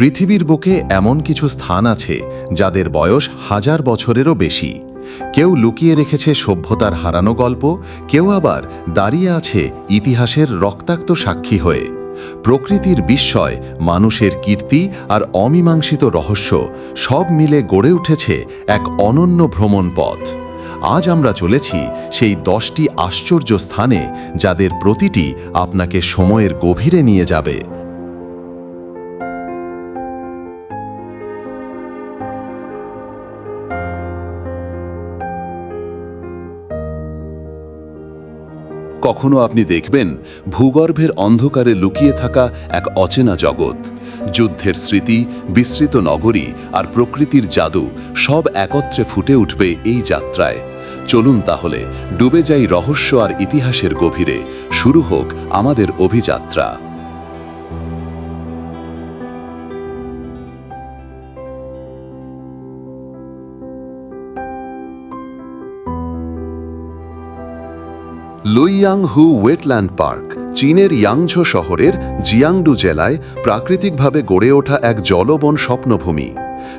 পৃথিবীর বুকে এমন কিছু স্থান আছে যাদের বয়স হাজার বছরেরও বেশি। কেউ লুকিয়ে রেখেছে সভ্যতার হারানো গল্প, কেউ আবার দাঁড়িয়ে আছে ইতিহাসের রক্তাক্ত সাক্ষী হয়ে। প্রকৃতির বিস্ময়, মানুষের কীর্তি আর অমীমাংসিত রহস্য সব মিলে গড়ে উঠেছে এক অনন্য ভ্রমণ পথ। আজ আমরা চলেছি সেই দশটি আশ্চর্য স্থানে যাদের প্রতিটি আপনাকে সময়ের গভীরে নিয়ে যাবে। কখনো আপনি দেখবেন ভূগর্ভের অন্ধকারে লুকিয়ে থাকা এক অচেনা জগৎ। যুদ্ধের স্মৃতি, বিস্তৃত নগরী আর প্রকৃতির জাদু সব একত্রে ফুটে উঠবে এই যাত্রায়। চলুন তাহলে ডুবে যাই রহস্য আর ইতিহাসের গভীরে। শুরু হোক আমাদের অভিযাত্রা। লুইয়াং হু ওয়েটল্যান্ড পার্ক, চীনের ইয়াংঝো শহরের জিয়াংডু জেলায় প্রাকৃতিকভাবে গড়ে ওঠা এক জলবন স্বপ্নভূমি।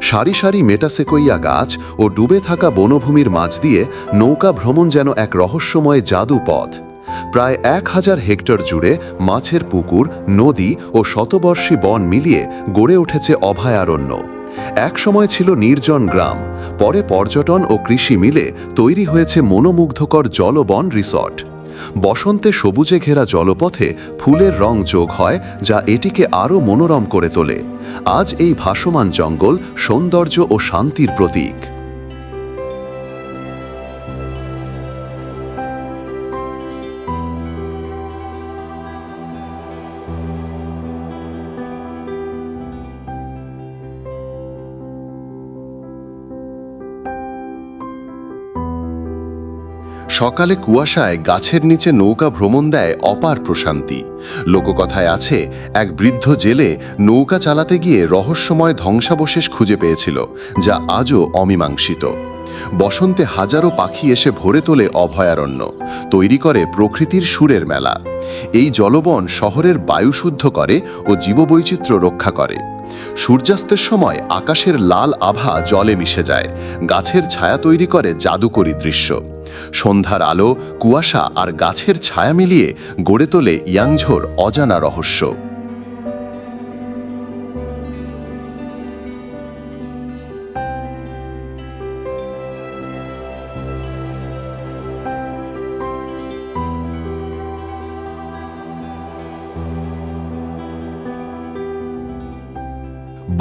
সারি সারি মেটাসেকইয়া গাছ ও ডুবে থাকা বনভূমির মাঝ দিয়ে নৌকা ভ্রমণ যেন এক রহস্যময় জাদু পথ। প্রায় এক হাজার হেক্টর জুড়ে মাছের পুকুর, নদী ও শতবর্ষী বন মিলিয়ে গড়ে উঠেছে অভয়ারণ্য। এক সময় ছিল নির্জন গ্রাম, পরে পর্যটন ও কৃষি মিলে তৈরি হয়েছে মনোমুগ্ধকর জলবন রিসর্ট। বসন্তে সবুজে ঘেরা জলপথে ফুলের রং যোগ হয়, যা এটিকে আরও মনোরম করে তোলে। আজ এই ভাসমান জঙ্গল সৌন্দর্য ও শান্তির প্রতীক। সকালে কুয়াশায় গাছের নিচে নৌকা ভ্রমণ দেয় অপার প্রশান্তি। লোককথায় আছে, এক বৃদ্ধ জেলে নৌকা চালাতে গিয়ে রহস্যময় ধ্বংসাবশেষ খুঁজে পেয়েছিল, যা আজও অমীমাংসিত। বসন্তে হাজারো পাখি এসে ভরে তোলে অভয়ারণ্য, তৈরি করে প্রকৃতির সুরের মেলা। এই জলবন শহরের বায়ু শুদ্ধ করে ও জীববৈচিত্র্য রক্ষা করে। সূর্যাস্তের সময় আকাশের লাল আভা জলে মিশে যায়, গাছের ছায়া তৈরি করে জাদুকরী দৃশ্য। সন্ধ্যার আলো, কুয়াশা আর গাছের ছায়া মিলিয়ে গড়ে তোলে ইয়াংঝোর অজানা রহস্য।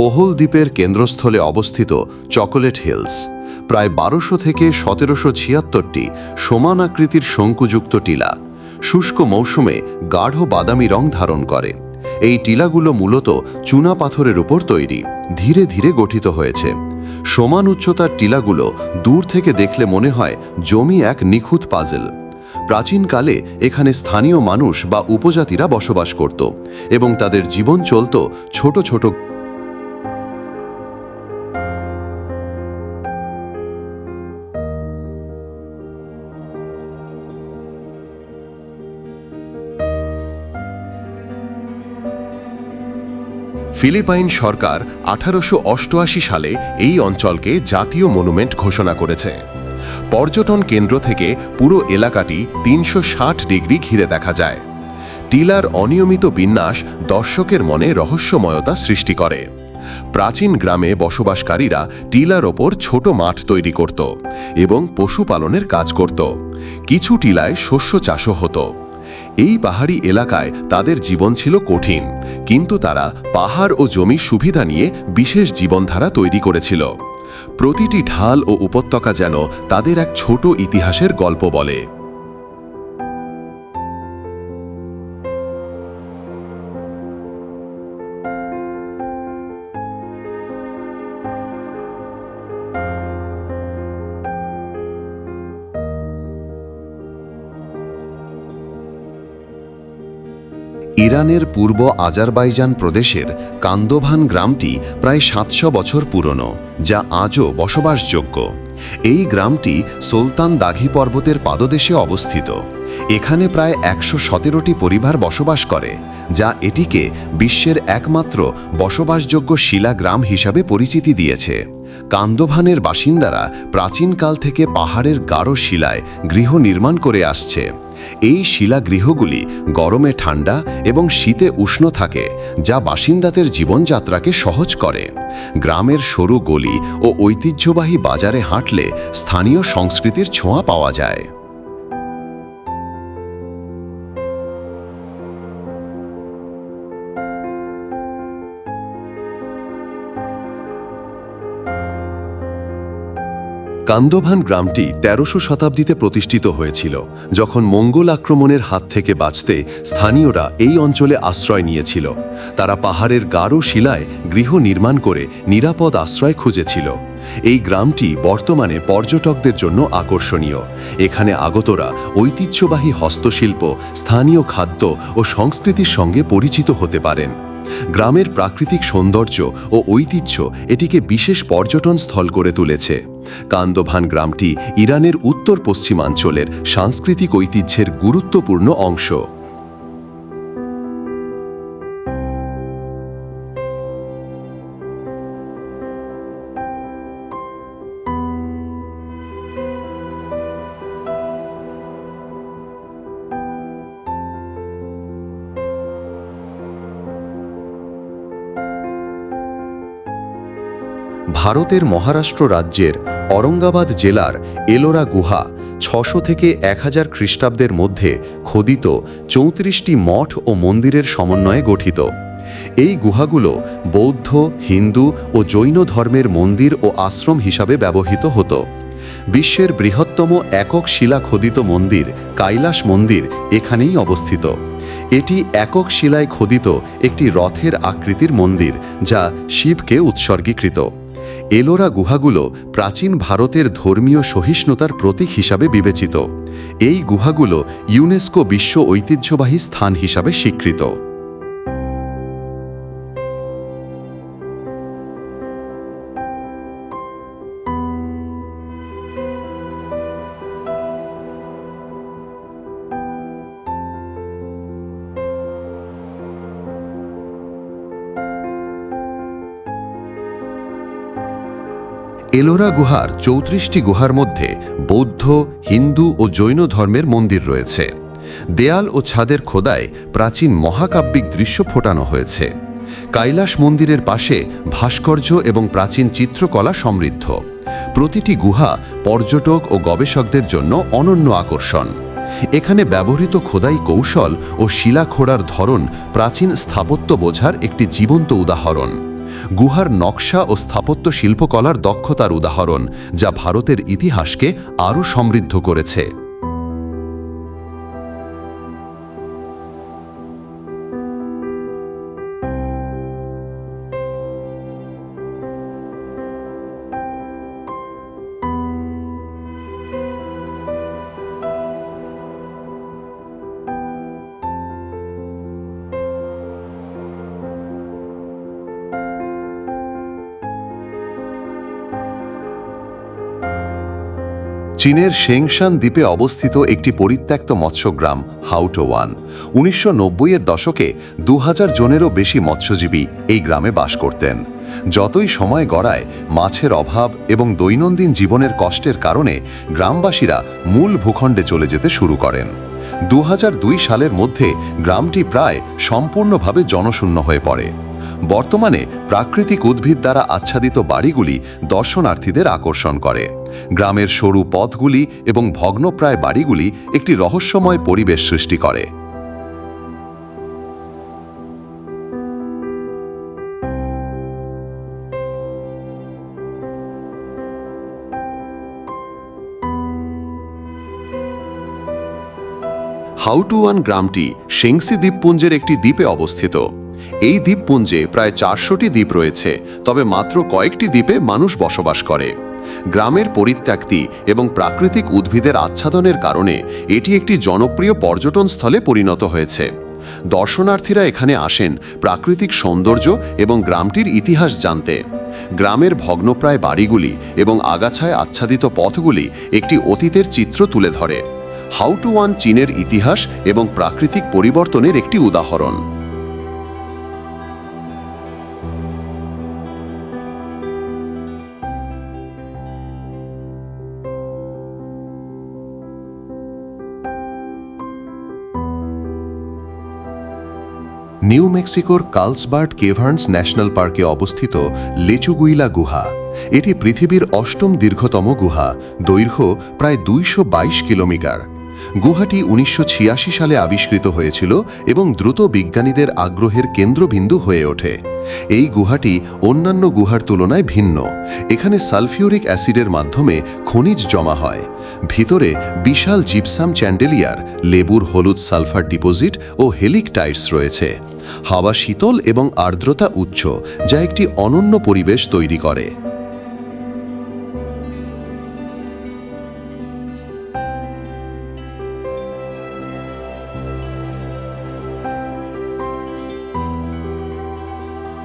বহুল দ্বীপের কেন্দ্রস্থলে অবস্থিত চকোলেট হিলস। প্রায় বারোশো থেকে সতেরোশো ছিয়াত্তরটি সমান আকৃতির শঙ্কুযুক্ত টিলা। শুষ্ক মৌসুমে গাঢ় বাদামি রং ধারণ করে। এই টিলাগুলো মূলত চুনা পাথরের উপর তৈরি, ধীরে ধীরে গঠিত হয়েছে। সমান উচ্চতার টিলাগুলো দূর থেকে দেখলে মনে হয় জমি এক নিখুঁত পাজেল। প্রাচীনকালে এখানে স্থানীয় মানুষ বা উপজাতিরা বসবাস করত এবং তাদের জীবন চলত ছোট ছোট ফিলিপাইন সরকার আঠারোশো অষ্টআশি সালে এই অঞ্চলকে জাতীয় মনুমেন্ট ঘোষণা করেছে। পর্যটন কেন্দ্র থেকে পুরো এলাকাটি তিনশো ষাট ডিগ্রি ঘিরে দেখা যায়। টিলার অনিয়মিত বিন্যাস দর্শকের মনে রহস্যময়তা সৃষ্টি করে। প্রাচীন গ্রামে বসবাসকারীরা টিলার ওপর ছোট মাঠ তৈরি করত এবং পশুপালনের কাজ করত। কিছু টিলায় শস্য চাষও হতো। এই পাহাড়ি এলাকায় তাদের জীবন ছিল কঠিন, কিন্তু তারা পাহাড় ও জমির সুবিধা নিয়ে বিশেষ জীবনধারা তৈরি করেছিল। প্রতিটি ঢাল ও উপত্যকা যেন তাদের এক ছোট ইতিহাসের গল্প বলে। ইরানের পূর্ব আজারবাইজান প্রদেশের কান্দোভান গ্রামটি প্রায় সাতশো বছর পুরনো, যা আজও বসবাসযোগ্য। এই গ্রামটি সুলতান দাঘি পর্বতের পাদদেশে অবস্থিত। এখানে প্রায় একশো সতেরোটি পরিবার বসবাস করে, যা এটিকে বিশ্বের একমাত্র বসবাসযোগ্য শিলা গ্রাম হিসাবে পরিচিতি দিয়েছে। কান্দোভানের বাসিন্দারা প্রাচীনকাল থেকে পাহাড়ের গাঢ় শিলায় গৃহ নির্মাণ করে আসছে। এই শিলাগৃহগুলি গরমে ঠান্ডা এবং শীতে উষ্ণ থাকে, যা বাসিন্দাদের জীবনযাত্রাকে সহজ করে। গ্রামের সরু গলি ও ঐতিহ্যবাহী বাজারে হাঁটলে স্থানীয় সংস্কৃতির ছোঁয়া পাওয়া যায়। কান্দভান গ্রামটি তেরোশো শতাব্দীতে প্রতিষ্ঠিত হয়েছিল, যখন মঙ্গল আক্রমণের হাত থেকে বাঁচতে স্থানীয়রা এই অঞ্চলে আশ্রয় নিয়েছিল। তারা পাহাড়ের গাঢ় শিলায় গৃহ নির্মাণ করে নিরাপদ আশ্রয় খুঁজেছিল। এই গ্রামটি বর্তমানে পর্যটকদের জন্য আকর্ষণীয়। এখানে আগতরা ঐতিহ্যবাহী হস্তশিল্প, স্থানীয় খাদ্য ও সংস্কৃতির সঙ্গে পরিচিত হতে পারেন। গ্রামের প্রাকৃতিক সৌন্দর্য ও ঐতিহ্য এটিকে বিশেষ পর্যটন স্থল করে তুলেছে। কান্দভান গ্রামটি ইরানের উত্তর পশ্চিমাঞ্চলের সাংস্কৃতিক ঐতিহ্যের গুরুত্বপূর্ণ অংশ। ভারতের মহারাষ্ট্র রাজ্যের অরঙ্গাবাদ জেলার এলোরা গুহা ছশো থেকে এক হাজার খ্রিস্টাব্দের মধ্যে খোদিত চৌত্রিশটি মঠ ও মন্দিরের সমন্বয়ে গঠিত। এই গুহাগুলো বৌদ্ধ, হিন্দু ও জৈন ধর্মের মন্দির ও আশ্রম হিসাবে ব্যবহৃত হতো। বিশ্বের বৃহত্তম একক শিলা খোদিত মন্দির কৈলাস মন্দির এখানেই অবস্থিত। এটি একক শিলায় খোদিত একটি রথের আকৃতির মন্দির যা শিবকে উৎসর্গীকৃত। এলোরা গুহাগুলো প্রাচীন ভারতের ধর্মীয় সহিষ্ণুতার প্রতীক হিসাবে বিবেচিত। এই গুহাগুলো ইউনেস্কো বিশ্ব ঐতিহ্যবাহী স্থান হিসাবে স্বীকৃত। এলোরা গুহার চৌত্রিশটি গুহার মধ্যে বৌদ্ধ, হিন্দু ও জৈন ধর্মের মন্দির রয়েছে। দেয়াল ও ছাদের খোদায় প্রাচীন মহাকাব্যিক দৃশ্য ফোটানো হয়েছে। কৈলাস মন্দিরের পাশে ভাস্কর্য এবং প্রাচীন চিত্রকলা সমৃদ্ধ। প্রতিটি গুহা পর্যটক ও গবেষকদের জন্য অনন্য আকর্ষণ। এখানে ব্যবহৃত খোদাই কৌশল ও শিলা খোড়ার ধরন প্রাচীন স্থাপত্য বোঝার একটি জীবন্ত উদাহরণ। গুহার নকশা ও স্থাপত্য শিল্পকলার দক্ষতার উদাহরণ যা ভারতের ইতিহাসকে আরও সমৃদ্ধ করেছে। চীনের শেংশান দ্বীপে অবস্থিত একটি পরিত্যক্ত মৎস্যগ্রাম, হাউটোওয়ান। উনিশশো এর দশকে দু হাজার জনেরও বেশি মৎস্যজীবী এই গ্রামে বাস করতেন। যতই সময় গড়ায়, মাছের অভাব এবং দৈনন্দিন জীবনের কষ্টের কারণে গ্রামবাসীরা মূল ভূখণ্ডে চলে যেতে শুরু করেন। দু হাজার দুই সালের মধ্যে গ্রামটি প্রায় সম্পূর্ণভাবে জনশূন্য হয়ে পড়ে। বর্তমানে প্রাকৃতিক উদ্ভিদ দ্বারা আচ্ছাদিত বাড়িগুলি দর্শনার্থীদের আকর্ষণ করে। গ্রামের সরু পথগুলি এবং ভগ্নপ্রায় বাড়িগুলি একটি রহস্যময় পরিবেশ সৃষ্টি করে। হাউটুয়ান গ্রামটি শেংসি দ্বীপপুঞ্জের একটি দ্বীপে অবস্থিত। এই দ্বীপপুঞ্জে প্রায় চারশোটি দ্বীপ রয়েছে, তবে মাত্র কয়েকটি দ্বীপে মানুষ বসবাস করে। গ্রামের পরিত্যক্তি এবং প্রাকৃতিক উদ্ভিদের আচ্ছাদনের কারণে এটি একটি জনপ্রিয় পর্যটন স্থলে পরিণত হয়েছে। দর্শনার্থীরা এখানে আসেন প্রাকৃতিক সৌন্দর্য এবং গ্রামটির ইতিহাস জানতে। গ্রামের ভগ্নপ্রায় বাড়িগুলি এবং আগাছায় আচ্ছাদিত পথগুলি একটি অতীতের চিত্র তুলে ধরে। হাউ টু ওয়ান চীনের ইতিহাস এবং প্রাকৃতিক পরিবর্তনের একটি উদাহরণ। নিউ মেক্সিকোর কার্লসবার্ড কেভার্নস ন্যাশনাল পার্কে অবস্থিত লেচুগুইলা গুহা। এটি পৃথিবীর অষ্টম দীর্ঘতম গুহা, দৈর্ঘ্য প্রায় দুইশো বাইশ কিলোমিটার। গুহাটি উনিশশো ছিয়াশি সালে আবিষ্কৃত হয়েছিল এবং দ্রুত বিজ্ঞানীদের আগ্রহের কেন্দ্রবিন্দু হয়ে ওঠে। এই গুহাটি অন্যান্য গুহার তুলনায় ভিন্ন। এখানে সালফিউরিক অ্যাসিডের মাধ্যমে খনিজ জমা হয়। ভিতরে বিশাল জিপসাম চ্যান্ডেলিয়ার, লেবুর হলুদ সালফার ডিপোজিট ও হেলিকটাইটস রয়েছে। হাওয়া শীতল এবং আর্দ্রতা উচ্চ, যা একটি অনন্য পরিবেশ তৈরি করে।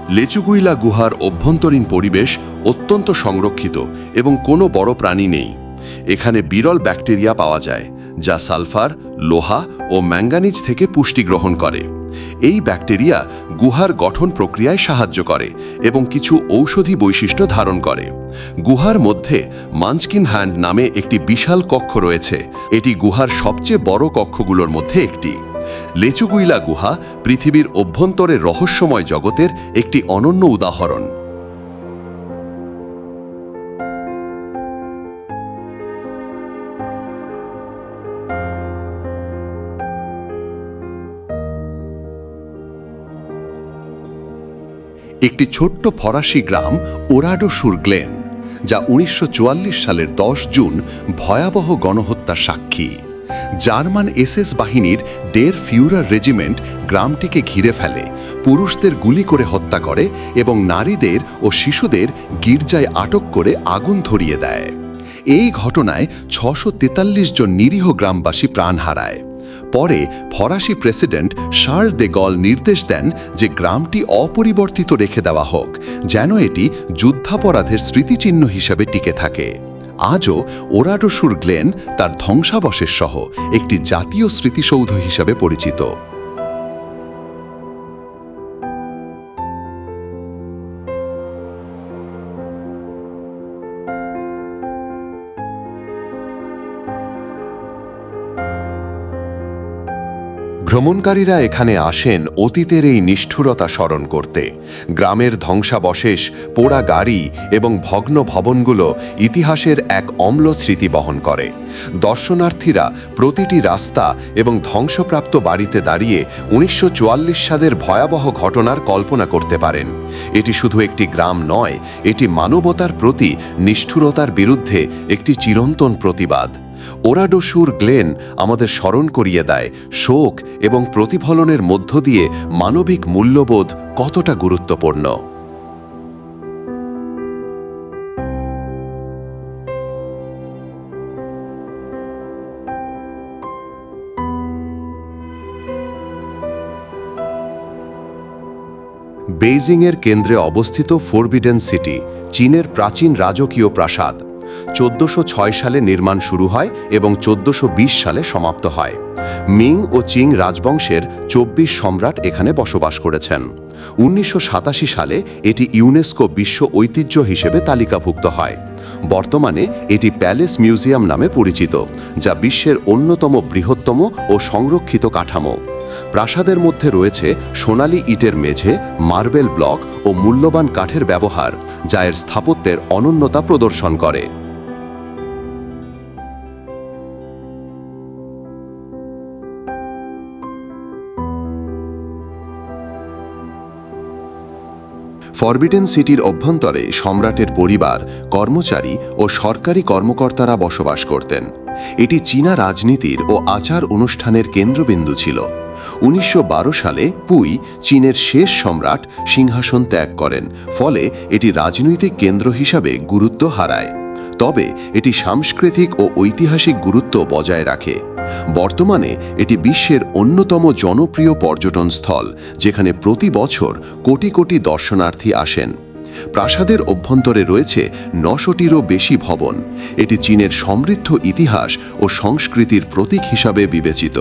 লেচুগুইলা গুহার অভ্যন্তরীণ পরিবেশ অত্যন্ত সংরক্ষিত এবং কোনো বড় প্রাণী নেই। এখানে বিরল ব্যাকটেরিয়া পাওয়া যায়, যা সালফার, লোহা ও ম্যাঙ্গানিজ থেকে পুষ্টি গ্রহণ করে। এই ব্যাকটেরিয়া গুহার গঠন প্রক্রিয়ায় সাহায্য করে এবং কিছু ঔষধি বৈশিষ্ট্য ধারণ করে। গুহার মধ্যে মানস্কিন হ্যান্ড নামে একটি বিশাল কক্ষ রয়েছে। এটি গুহার সবচেয়ে বড় কক্ষগুলোর মধ্যে একটি। লেচুগুইলা গুহা পৃথিবীর অভ্যন্তরে রহস্যময় জগতের একটি অনন্য উদাহরণ। একটি ছোট্ট ফরাসি গ্রাম ওরাডো সুরগ্লেন যা উনিশশো চুয়াল্লিশ সালের ১০ জুন ভয়াবহ গণহত্যার সাক্ষী। জার্মান এসএস বাহিনীর ডের ফিউরার রেজিমেন্ট গ্রামটিকে ঘিরে ফেলে, পুরুষদের গুলি করে হত্যা করে এবং নারীদের ও শিশুদের গির্জায় আটক করে আগুন ধরিয়ে দেয়। এই ঘটনায় ছশো জন নিরীহ গ্রামবাসী প্রাণ হারায়। পরে ফরাসি প্রেসিডেন্ট শার্ল দে গল নির্দেশ দেন যে গ্রামটি অপরিবর্তিত রেখে দেওয়া হোক, যেন এটি যুদ্ধাপরাধের স্মৃতিচিহ্ন হিসাবে টিকে থাকে। আজও ওরাডোসুর গ্লেন তার ধ্বংসাবশেষ সহ একটি জাতীয় স্মৃতিসৌধ হিসাবে পরিচিত। ভ্রমণকারীরা এখানে আসেন অতীতের এই নিষ্ঠুরতা স্মরণ করতে। গ্রামের ধ্বংসাবশেষ, পোড়া গাড়ি এবং ভগ্ন ভবনগুলো ইতিহাসের এক অম্ল স্মৃতি বহন করে। দর্শনার্থীরা প্রতিটি রাস্তা এবং ধ্বংসপ্রাপ্ত বাড়িতে দাঁড়িয়ে উনিশশো চুয়াল্লিশ সালের ভয়াবহ ঘটনার কল্পনা করতে পারেন। এটি শুধু একটি গ্রাম নয়, এটি মানবতার প্রতি নিষ্ঠুরতার বিরুদ্ধে একটি চিরন্তন প্রতিবাদ। ওরাডোসুর গ্লেন আমাদের স্মরণ করিয়ে দেয়, শোক এবং প্রতিফলনের মধ্য দিয়ে মানবিক মূল্যবোধ কতটা গুরুত্বপূর্ণ। বেইজিংয়ের কেন্দ্রে অবস্থিত ফোরবিডেন সিটি, চীনের প্রাচীন রাজকীয় প্রাসাদ। চোদ্দশো সালে নির্মাণ শুরু হয় এবং চোদ্দশো সালে সমাপ্ত হয়। মিং ও চিং রাজবংশের চব্বিশ সম্রাট এখানে বসবাস করেছেন। উনিশশো সাতাশি সালে এটি ইউনেস্কো বিশ্ব ঐতিহ্য হিসেবে তালিকাভুক্ত হয়। বর্তমানে এটি প্যালেস মিউজিয়াম নামে পরিচিত, যা বিশ্বের অন্যতম বৃহত্তম ও সংরক্ষিত কাঠামো। প্রাসাদের মধ্যে রয়েছে সোনালী ইটের মেঝে, মার্বেল ব্লক ও মূল্যবান কাঠের ব্যবহার, যা এর স্থাপত্যের অনন্যতা প্রদর্শন করে। ফরবিডেন সিটির অভ্যন্তরে সম্রাটের পরিবার, কর্মচারী ও সরকারি কর্মকর্তারা বসবাস করতেন। এটি চীনা রাজনীতির ও আচার অনুষ্ঠানের কেন্দ্রবিন্দু ছিল। উনিশশো বারো সালে পুই, চীনের শেষ সম্রাট, সিংহাসন ত্যাগ করেন, ফলে এটি রাজনৈতিক কেন্দ্র হিসাবে গুরুত্ব হারায়। তবে এটি সাংস্কৃতিক ও ঐতিহাসিক গুরুত্ব বজায় রাখে। বর্তমানে এটি বিশ্বের অন্যতম জনপ্রিয় পর্যটন স্থল, যেখানে প্রতি বছর কোটি কোটি দর্শনার্থী আসেন। প্রাসাদের অভ্যন্তরে রয়েছে নশোটিরও বেশি ভবন। এটি চীনের সমৃদ্ধ ইতিহাস ও সংস্কৃতির প্রতীক হিসাবে বিবেচিত।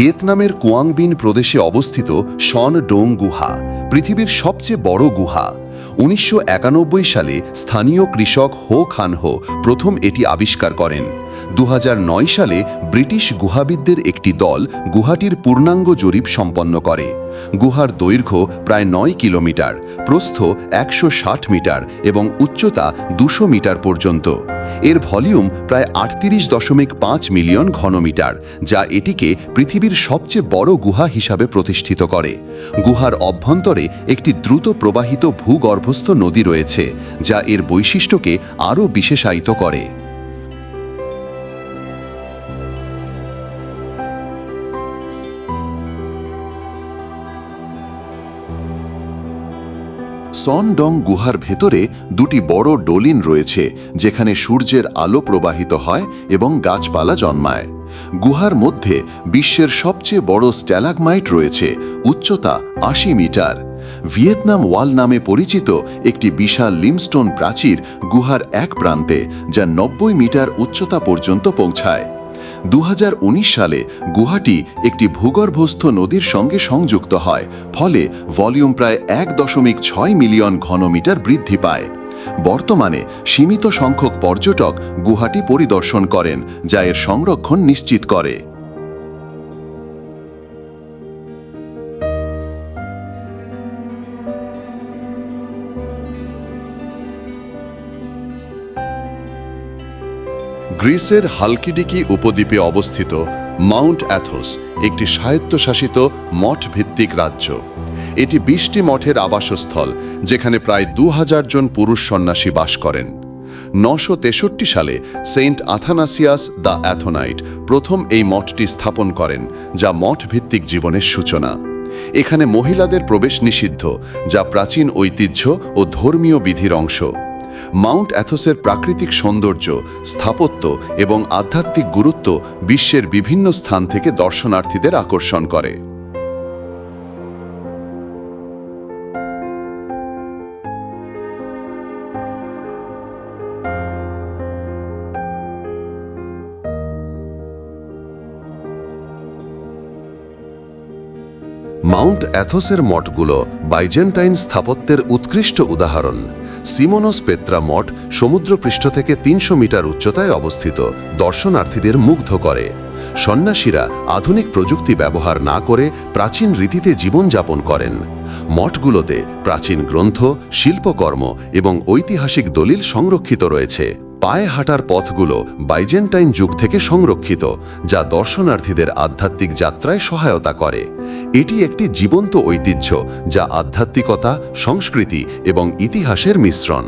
ভিয়েতনামের কুয়াংবিন প্রদেশে অবস্থিত সন ডোং গুহা, পৃথিবীর সবচেয়ে বড় গুহা। উনিশশো একানব্বই সালে স্থানীয় কৃষক হো খানহো প্রথম এটি আবিষ্কার করেন। দু হাজার নয় সালে ব্রিটিশ গুহাবিদদের একটি দল গুহাটির পূর্ণাঙ্গ জরিপ সম্পন্ন করে। গুহার দৈর্ঘ্য প্রায় নয় কিলোমিটার, প্রস্থ একশো ষাট মিটার এবং উচ্চতা দুশো মিটার পর্যন্ত। এর ভলিউম প্রায় আটত্রিশ দশমিক পাঁচ মিলিয়ন ঘনমিটার, যা এটিকে পৃথিবীর সবচেয়ে বড় গুহা হিসাবে প্রতিষ্ঠিত করে। গুহার অভ্যন্তরে একটি দ্রুত প্রবাহিত ভূগর্ভস্থ নদী রয়েছে, যা এর বৈশিষ্ট্যকে আরও বিশেষায়িত করে। সনডং গুহার ভেতরে দুটি বড় ডোলিন রয়েছে, যেখানে সূর্যের আলো প্রবাহিত হয় এবং গাছপালা জন্মায়। গুহার মধ্যে বিশ্বের সবচেয়ে বড় স্ট্যালাগমাইট রয়েছে, উচ্চতা আশি মিটার। ভিয়েতনাম ওয়াল নামে পরিচিত একটি বিশাল লিমস্টোন প্রাচীর গুহার এক প্রান্তে, যা নব্বই মিটার উচ্চতা পর্যন্ত পৌঁছায়। দু হাজার উনিশ সালে গুহাটি একটি ভূগর্ভস্থ নদীর সঙ্গে সংযুক্ত হয়, ফলে ভলিউম প্রায় এক দশমিক ছয় মিলিয়ন ঘনমিটার বৃদ্ধি পায়। বর্তমানে সীমিত সংখ্যক পর্যটক গুহাটি পরিদর্শন করেন, যা এর সংরক্ষণ নিশ্চিত করে। গ্রিসের হালকিডিকি উপদ্বীপে অবস্থিত মাউন্ট অ্যাথোস একটি স্বায়ত্তশাসিত মঠ ভিত্তিক রাজ্য। এটি বিশটি মঠের আবাসস্থল, যেখানে প্রায় দু হাজার জন পুরুষ সন্ন্যাসী বাস করেন। নশো তেষট্টি সালে সেন্ট আথানাসিয়াস দ্য অ্যাথোনাইট প্রথম এই মঠটি স্থাপন করেন, যা মঠ ভিত্তিক জীবনের সূচনা। এখানে মহিলাদের প্রবেশ নিষিদ্ধ, যা প্রাচীন ঐতিহ্য ও ধর্মীয় বিধির অংশ। মাউন্ট অ্যাথোসের প্রাকৃতিক সৌন্দর্য, স্থাপত্য এবং আধ্যাত্মিক গুরুত্ব বিশ্বের বিভিন্ন স্থান থেকে দর্শনার্থীদের আকর্ষণ করে। মাউন্ট অ্যাথোসের মঠগুলো বাইজেন্টাইন স্থাপত্যের উৎকৃষ্ট উদাহরণ। সিমোনোস পেত্রা মঠ সমুদ্রপৃষ্ঠ থেকে তিনশো মিটার উচ্চতায় অবস্থিত, দর্শনার্থীদের মুগ্ধ করে। সন্ন্যাসীরা আধুনিক প্রযুক্তি ব্যবহার না করে প্রাচীন রীতিতে জীবনযাপন করেন। মঠগুলোতে প্রাচীন গ্রন্থ, শিল্পকর্ম এবং ঐতিহাসিক দলিল সংরক্ষিত রয়েছে। পায়ে হাঁটার পথগুলো বাইজেন্টাইন যুগ থেকে সংরক্ষিত, যা দর্শনার্থীদের আধ্যাত্মিক যাত্রায় সহায়তা করে। এটি একটি জীবন্ত ঐতিহ্য, যা আধ্যাত্মিকতা, সংস্কৃতি এবং ইতিহাসের মিশ্রণ।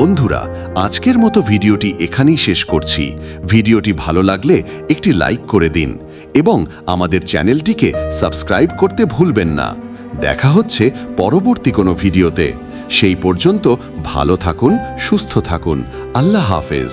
বন্ধুরা, আজকের মতো ভিডিওটি এখানেই শেষ করছি। ভিডিওটি ভালো লাগলে একটি লাইক করে দিন এবং আমাদের চ্যানেলটিকে সাবস্ক্রাইব করতে ভুলবেন না। দেখা হচ্ছে পরবর্তী কোনো ভিডিওতে। সেই পর্যন্ত ভালো থাকুন, সুস্থ থাকুন। আল্লাহ হাফেজ।